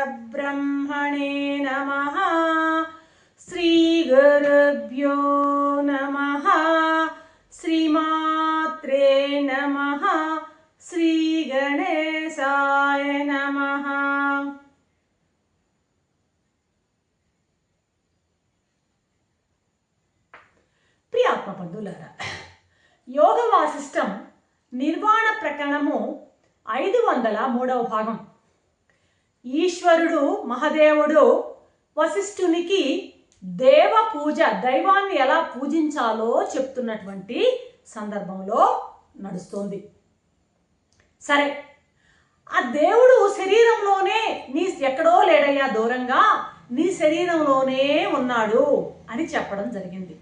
श्रीरामचन्द्रपरब्रह्मणे नमः श्रीगुरुभ्यो नमः श्रीमात्रे नमः श्रीगणेशाय नमः ప్రియ ఆత్మబంధువులారా యోగ వాసిష్టం నిర్వాణ ప్రకరణము ఐదు వందల మూడవ భాగం. ఈశ్వరుడు మహదేవుడు వశిష్ఠునికి దేవ పూజ దైవాన్ని ఎలా పూజించాలో చెప్తున్నటువంటి సందర్భంలో నడుస్తోంది. సరే ఆ దేవుడు శరీరంలోనే నీ ఎక్కడో లేడయ్యా దూరంగా నీ శరీరంలోనే ఉన్నాడు అని చెప్పడం జరిగింది.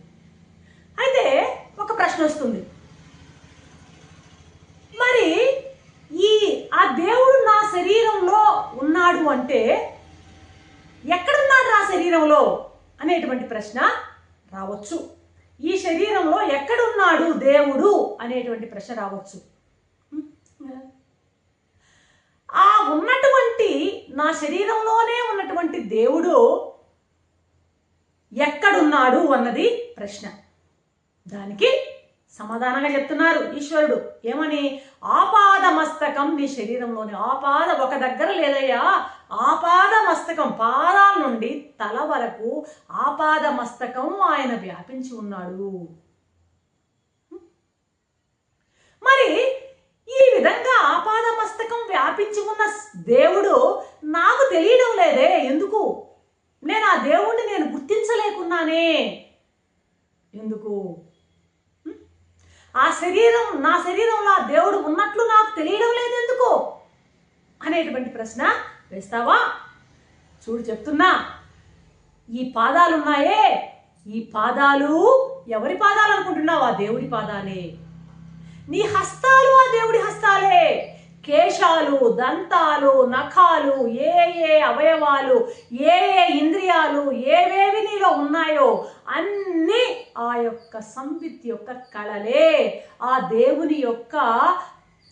అయితే ఒక ప్రశ్న వస్తుంది. మరి ఈ ఆ దేవుడు నా శరీరంలో ఉన్నాడు అంటే ఎక్కడున్నాడు నా శరీరంలో అనేటువంటి ప్రశ్న రావచ్చు. ఈ శరీరంలో ఎక్కడున్నాడు దేవుడు అనేటువంటి ప్రశ్న రావచ్చు. ఆ ఉన్నటువంటి నా శరీరంలోనే ఉన్నటువంటి దేవుడు ఎక్కడున్నాడు అన్నది ప్రశ్న. దానికి సమాధానంగా చెప్తున్నారు ఈశ్వరుడు. ఏమని? ఆపాద మస్తకం నీ శరీరంలోని ఆపాద ఒక దగ్గర లేదయ్యా. ఆపాద మస్తకం పాదాల నుండి తల వరకు ఆపాద మస్తకం ఆయన వ్యాపించి ఉన్నాడు. మరి ఈ విధంగా ఆపాద మస్తకం వ్యాపించి ఉన్న దేవుడు నాకు తెలియడం లేదే. ఎందుకు? నేను ఆ దేవుణ్ణి నేను గుర్తించలేకున్నానే. ఎందుకు? ఆ శరీరం నా శరీరంలో ఆ దేవుడు ఉన్నట్లు నాకు తెలియడం లేదు ఎందుకు అనేటువంటి ప్రశ్న వేస్తావా? చూడు చెప్తున్నా. ఈ పాదాలు ఉన్నాయే ఈ పాదాలు ఎవరి పాదాలు అనుకుంటున్నావు ఆ దేవుడి పాదాలే. నీ హస్తాలు ఆ దేవుడి హస్తాలే. కేశాలు దంతాలు నఖాలు ఏ ఏ అవయవాలు ఏ ఏ ఇంద్రియాలు ఏవేవి నీలో ఉన్నాయో అన్నీ ఆ యొక్క సంవిత్ యొక్క కళలే. ఆ దేవుని యొక్క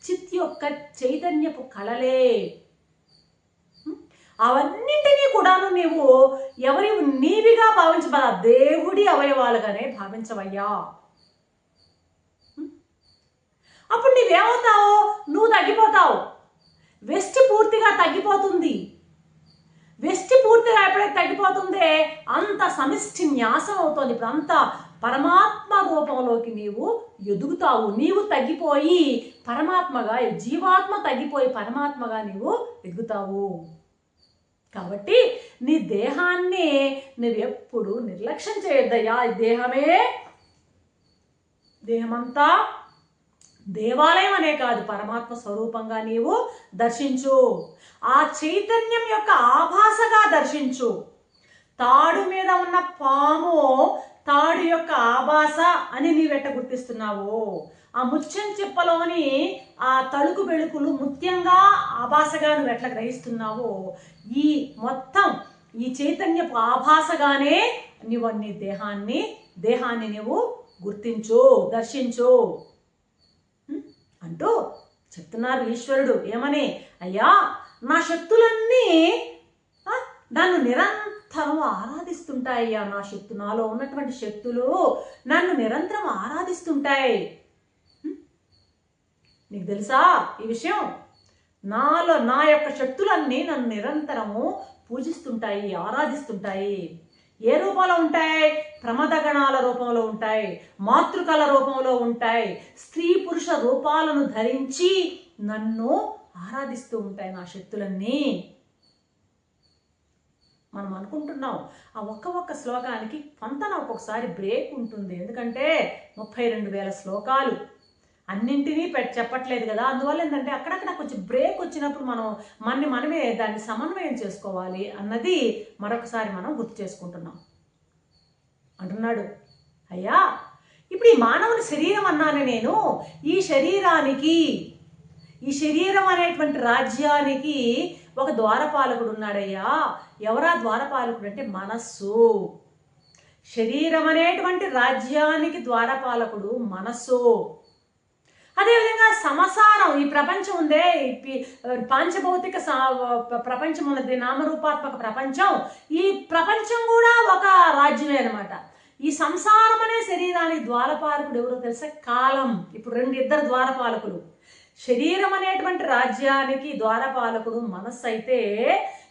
చిత్ యొక్క చైతన్యపు కళలే. అవన్నింటినీ కూడాను నీవు ఎవరి నీవిగా భావించబడ దేవుడి అవయవాలుగానే భావించవయ్యా. అప్పుడు నీవేమవుతావు? నువ్వు తగ్గిపోతావు. వెస్ట్ పూర్తిగా తగ్గిపోతుంది. వెస్ట్ పూర్తిగా ఎప్పుడైతే తగ్గిపోతుందే అంత సమిష్టి న్యాసం అవుతుంది. ఇప్పుడు అంత పరమాత్మ రూపంలోకి నీవు ఎదుగుతావు. నీవు తగ్గిపోయి పరమాత్మగా జీవాత్మ తగ్గిపోయి పరమాత్మగా నీవు ఎదుగుతావు. కాబట్టి నీ దేహాన్ని నువ్వెప్పుడు నిర్లక్ష్యం చేయొద్దయ్యా. ఈ దేహమే దేహమంతా దేవాలయం అనే కాదు పరమాత్మ స్వరూపంగా నీవు దర్శించు. ఆ చైతన్యం యొక్క ఆభాసగా దర్శించు. తాడు మీద ఉన్న పాము తాడు యొక్క ఆభాస అని నీవెట్ట గుర్తిస్తున్నావు. ఆ ముత్యం చిప్పలోని ఆ తలుకు బెళుకులు ముత్యంగా ఆభాసగా నువ్వు ఎట్లా గ్రహిస్తున్నావో ఈ మొత్తం ఈ చైతన్యపు ఆభాసగానే నువ్వు నీ దేహాన్ని దేహాన్ని నువ్వు గుర్తించు దర్శించు. అంటూ చెప్తున్నారు ఈశ్వరుడు. ఏమని? అయ్యా నా శక్తులన్నీ నన్ను నిరంతరం ఆరాధిస్తుంటాయ్యా నా శక్తు నాలో ఉన్నటువంటి శక్తులు నన్ను నిరంతరం ఆరాధిస్తుంటాయి. నీకు తెలుసా ఈ విషయం? నాలో నా యొక్క శక్తులన్నీ నన్ను నిరంతరము పూజిస్తుంటాయి ఆరాధిస్తుంటాయి. ఏ రూపంలో ఉంటాయి? ప్రమదగణాల రూపంలో ఉంటాయి మాతృకల రూపంలో ఉంటాయి. స్త్రీ పురుష రూపాలను ధరించి నన్ను ఆరాధిస్తూ ఉంటాయి నా శక్తులన్నీ. మనం అనుకుంటున్నాం ఆ ఒక్క ఒక్క శ్లోకానికి పంతన ఒక్కొక్కసారి బ్రేక్ ఉంటుంది. ఎందుకంటే ముప్పై రెండు వేల శ్లోకాలు. అన్నింటినీ పెట్ చెప్పట్లేదు కదా. అందువల్ల ఏంటంటే అక్కడక్కడ కొంచెం బ్రేక్ వచ్చినప్పుడు మనం మనని మనమే దాన్ని సమన్వయం చేసుకోవాలి అన్నది మరొకసారి మనం గుర్తు చేసుకుంటున్నాం. అంటున్నాడు. అయ్యా ఇప్పుడు ఈ మానవుని శరీరం అన్నాను నేను. ఈ శరీరానికి ఈ శరీరం అనేటువంటి రాజ్యానికి ఒక ద్వారపాలకుడు ఉన్నాడయ్యా. ఎవరా ద్వారపాలకుడు అంటే మనస్సు. శరీరం అనేటువంటి రాజ్యానికి ద్వారపాలకుడు మనస్సు. అదేవిధంగా సమసారం ఈ ప్రపంచం ఉందే పాంచభౌతిక సా- ప్రపంచం ఉన్నది నామరూపాత్మక ప్రపంచం. ఈ ప్రపంచం కూడా ఒక రాజ్యమే అనమాట ఈ సంసారం అనే శరీరానికి ద్వారపాలకుడు ఎవరో తెలుసా? కాలం. ఇప్పుడు రెండు ఇద్దరు ద్వారపాలకులు. శరీరం అనేటువంటి రాజ్యానికి ద్వారపాలకుడు మనస్సు అయితే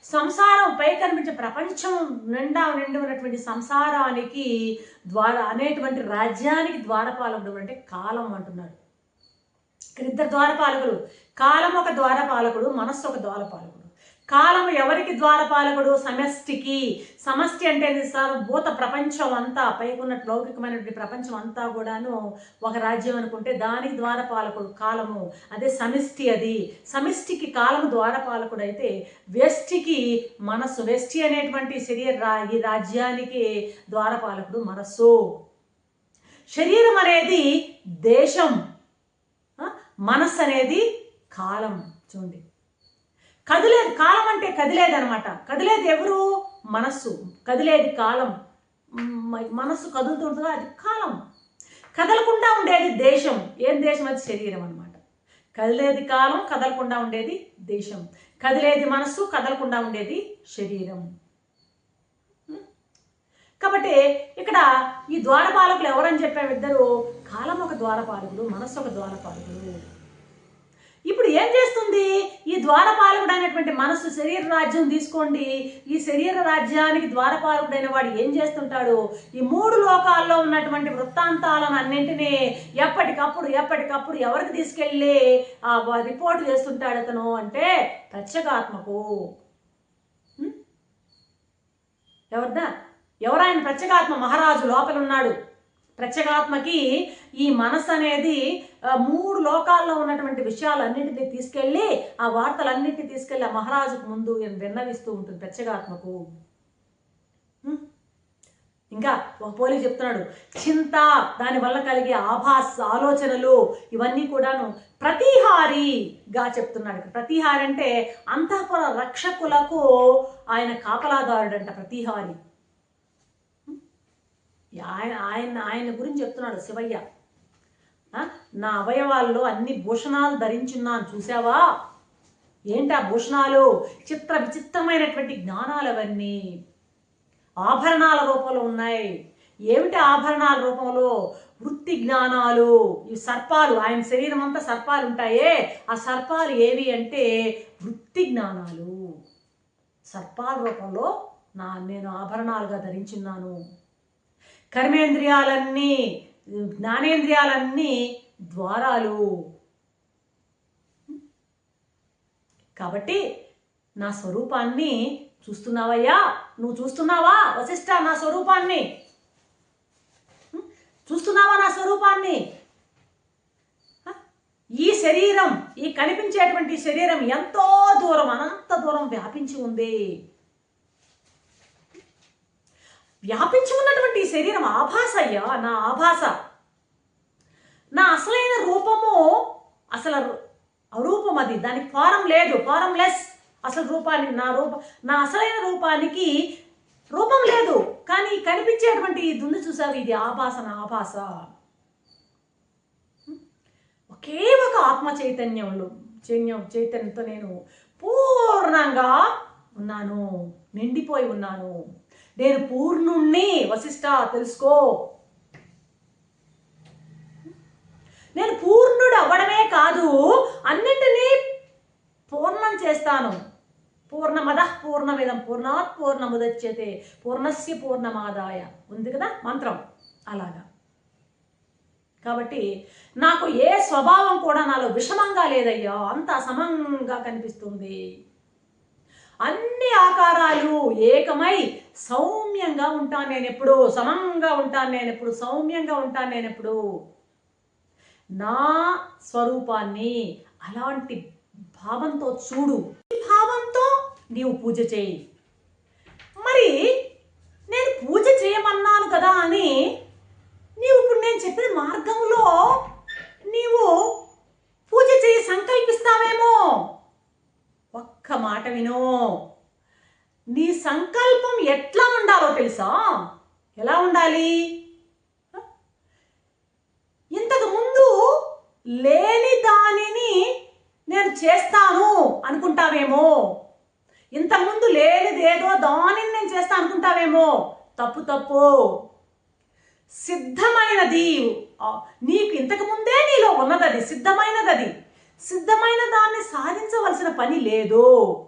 సంసారం పై కనిపించే ప్రపంచం నిండా నిండి ఉన్నటువంటి సంసారానికి ద్వార అనేటువంటి రాజ్యానికి ద్వారపాలకుడు అంటే కాలం అంటున్నాడు. ఇక్కడ ఇద్దరు ద్వారపాలకులు. కాలం ఒక ద్వారపాలకుడు మనస్సు ఒక ద్వారపాలకుడు. కాలం ఎవరికి ద్వారపాలకుడు? సమష్టికి. సమష్టి అంటే సార్? భూత ప్రపంచం అంతా పైకున్న లౌకికమైనటువంటి ప్రపంచం అంతా కూడాను ఒక రాజ్యం అనుకుంటే దానికి ద్వారపాలకుడు కాలము. అదే సమిష్టి అది. సమిష్టికి కాలము ద్వారపాలకుడు అయితే వ్యష్టికి మనస్సు. వ్యష్టి అనేటువంటి శరీర రా- ఈ రాజ్యానికి ద్వారపాలకుడు మనస్సు. శరీరం అనేది దేశం. మనస్సు అనేది కాలం. చూడండి. కదిలేదు కాలం అంటే కదిలేదు అనమాట కదిలేదు ఎవరు? మనస్సు. కదిలేది కాలం. మనస్సు కదులుతుంటుందో అది కాలం. కదలకుండా ఉండేది దేశం. ఏం దేశం? అది శరీరం అనమాట కదిలేది కాలం కదలకుండా ఉండేది దేశం. కదిలేది మనస్సు కదలకుండా ఉండేది శరీరం. కాబట్టి ఇక్కడ ఈ ద్వారపాలకులు ఎవరని చెప్పాము ఇద్దరు? కాలం ఒక ద్వారపాలకుడు మనస్సు ఒక ద్వారపాలకుడు ఇప్పుడు ఏం చేస్తుంది? ఈ ద్వారపాలకుడు అనేటువంటి మనస్సు శరీర రాజ్యం తీసుకోండి. ఈ శరీర రాజ్యానికి ద్వారపాలకుడైన వాడు ఏం చేస్తుంటాడు? ఈ మూడు లోకాల్లో ఉన్నటువంటి వృత్తాంతాలను అన్నింటినీ ఎప్పటికప్పుడు ఎప్పటికప్పుడు ఎవరికి తీసుకెళ్ళి ఆ రిపోర్ట్ చేస్తుంటాడు అతను? అంటే ప్రత్యేగాత్మకు. ఉం? ఎవరిదా? ఎవరాయన ప్రత్యేగాత్మ మహారాజు లోపల ఉన్నాడు ప్రత్యేగాత్మకి ఈ మనసు అనేది మూడు లోకాల్లో ఉన్నటువంటి విషయాలన్నింటినీ తీసుకెళ్ళి ఆ వార్తలన్నింటినీ తీసుకెళ్ళి ఆ మహారాజుకు ముందు విన్నవిస్తూ ఉంటుంది ప్రత్యేగాత్మకు. ఇంకా ఒక పోలి చెప్తున్నాడు చింత దానివల్ల కలిగే ఆభాస్ ఆలోచనలు ఇవన్నీ కూడాను ప్రతిహారిగా చెప్తున్నాడు ప్రతిహారి అంటే అంతఃపుర రక్షకులకు ఆయన కాపలాదారుడంట ప్రతిహారి. ఆయన ఆయన ఆయన గురించి చెప్తున్నాడు శివయ్య. నా అవయవాల్లో అన్ని భూషణాలు ధరించున్నాను చూసావా ఏంటి ఆ భూషణాలు? చిత్ర విచిత్రమైనటువంటి జ్ఞానాలు అవన్నీ ఆభరణాల రూపంలో ఉన్నాయి. ఏమిటి ఆభరణాల రూపంలో? వృత్తి జ్ఞానాలు. ఈ సర్పాలు ఆయన శరీరం అంతా సర్పాలు ఉంటాయే. ఆ సర్పాలు ఏవి అంటే వృత్తి జ్ఞానాలు. సర్పాల రూపంలో నా నేను ఆభరణాలుగా ధరించున్నాను. కర్మేంద్రియాలన్నీ జ్ఞానేంద్రియాలన్నీ ద్వారాలు. కాబట్టి నా స్వరూపాన్ని చూస్తున్నావయ్యా నువ్వు చూస్తున్నావా? వశిష్ట నా స్వరూపాన్ని. చూస్తున్నావా నా స్వరూపాన్ని? ఈ శరీరం ఈ కనిపించేటువంటి శరీరం ఎంతో దూరం అనంత దూరం వ్యాపించి ఉంది. వ్యాపించి ఉన్నటువంటి శరీరం ఆభాస అయ్యా నా ఆభాస. నా అసలైన రూపము అసలు అరూపం అది. దానికి ఫారం లేదు. Form less. అసలు రూపానికి నా రూప నా అసలైన రూపానికి రూపం లేదు. కానీ కనిపించేటువంటి దుందు చూసావు? ఇది ఆభాస నా ఆభాస. ఒకే ఒక ఆత్మ చైతన్యంలో చైన్యం చైతన్యంతో నేను పూర్ణంగా ఉన్నాను. నిండిపోయి ఉన్నాను. నేను పూర్ణుణ్ణి వశిష్ట తెలుసుకో. నేను పూర్ణుడు అవ్వడమే కాదు అన్నింటినీ పూర్ణం చేస్తాను. పూర్ణమద పూర్ణమిదం పూర్ణాత్ పూర్ణముదచ్యతే పూర్ణస్య పూర్ణమాదాయ. ఉంది కదా మంత్రం? అలాగా. కాబట్టి నాకు ఏ స్వభావం కూడా నాలో విషమంగా లేదయ్యా అంత సమంగా కనిపిస్తుంది. అన్ని ఆకారాలు ఏకమై సౌమ్యంగా ఉంటాను నేను ఎప్పుడు సమంగా ఉంటాను నేను ఎప్పుడు సౌమ్యంగా ఉంటాను నేను ఎప్పుడు. నా స్వరూపాన్ని అలాంటి భావంతో చూడు. ఈ భావంతో నీవు పూజ చేయి. మరి నేను పూజ చేయమన్నాను కదా అని నీవు ఇప్పుడు నేను చెప్పిన మార్గంలో నీవు పూజ చేయి సంకల్పిస్తావేమో ఒక్క మాట విను. నీ సంకల్పం ఎట్లా ఉండాలో తెలుసా? ఎలా ఉండాలి? ఇంతకు ముందు లేని దానిని నేను చేస్తాను అనుకుంటావేమో. ఇంతకుముందు లేనిదేదో దానిని నేను చేస్తా అనుకుంటావేమో. తప్పు తప్పు. సిద్ధమైనది. నీకు ఇంతకు ముందే నీలో ఉన్నదది. సిద్ధమైనదది. సిద్ధమైన దాన్ని సాధించవలసిన పని లేదు.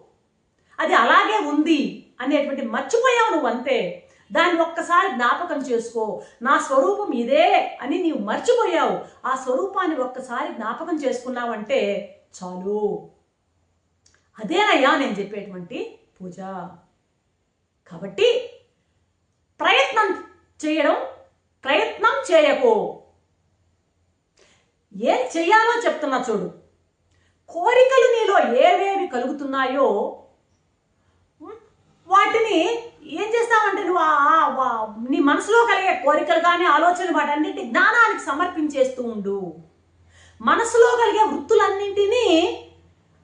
అది అలాగే ఉంది అనేటువంటి మర్చిపోయావు నువ్వు అంతే దాన్ని ఒక్కసారి జ్ఞాపకం చేసుకో. నా స్వరూపం ఇదే అని నీవు మర్చిపోయావు. ఆ స్వరూపాన్ని ఒక్కసారి జ్ఞాపకం చేసుకున్నావంటే చాలు. అదేనయ్యా నేను చెప్పేటువంటి పూజ. కాబట్టి ప్రయత్నం చేయడం ప్రయత్నం చేయకు. ఏం చెయ్యాలో చెప్తున్నా చూడు. కోరికలు నీలో ఏవేవి కలుగుతున్నాయో వాటిని ఏం చేస్తావంటే నువ్వు నీ మనసులో కలిగే కోరికలు కానీ ఆలోచనలు వాటన్నిటి జ్ఞానానికి సమర్పించేస్తూ ఉండు. మనసులో కలిగే వృత్తులన్నింటినీ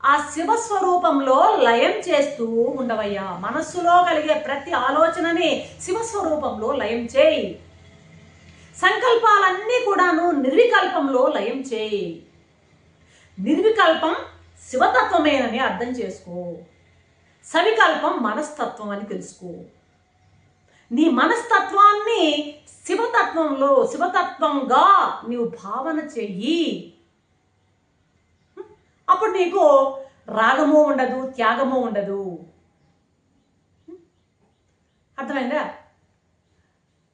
ఆ శివస్వరూపంలో లయం చేస్తూ ఉండవయ్యా. మనస్సులో కలిగే ప్రతి ఆలోచనని శివస్వరూపంలో లయం చేయి. సంకల్పాలన్నీ కూడాను నిర్వికల్పంలో లయం చేయి. నిర్వికల్పం శివతత్వమేనని అర్థం చేసుకో. సవికల్పం మనస్తత్వం అని తెలుసుకో. నీ మనస్తత్వాన్ని శివతత్వంలో శివతత్వంగా నీవు భావన చెయ్యి. అప్పుడు నీకు రాగము ఉండదు త్యాగము ఉండదు. అర్థమైందా?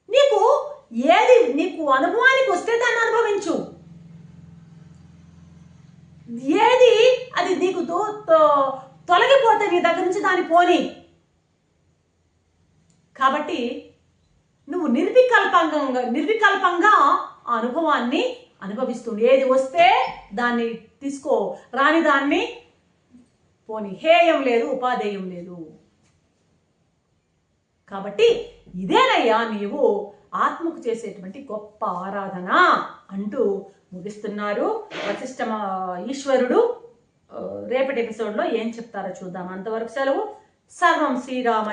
నీకు ఏది నీకు అనుభవానికి వస్తే దాన్ని అనుభవించు. ఏది అది నీకు తొలగిపోతే నీ దగ్గర నుంచి దాన్ని పోని. కాబట్టి నువ్వు నిర్వికల్పంగా నిర్వికల్పంగా ఆ అనుభవాన్ని అనుభవిస్తుంది ఏది వస్తే దాన్ని తీసుకో. రాని దాన్ని పోని. హేయం లేదు ఉపాధేయం లేదు. కాబట్టి ఇదేనయ్యా నీవు ఆత్మకు చేసేటువంటి గొప్ప ఆరాధన అంటూ ముగిస్తున్నారు. వశిష్ఠ ఈశ్వరుడు రేపటి ఎపిసోడ్లో ఏం చెప్తారో చూద్దాం. అంతవరకు సెలవు. సర్వం శ్రీరామ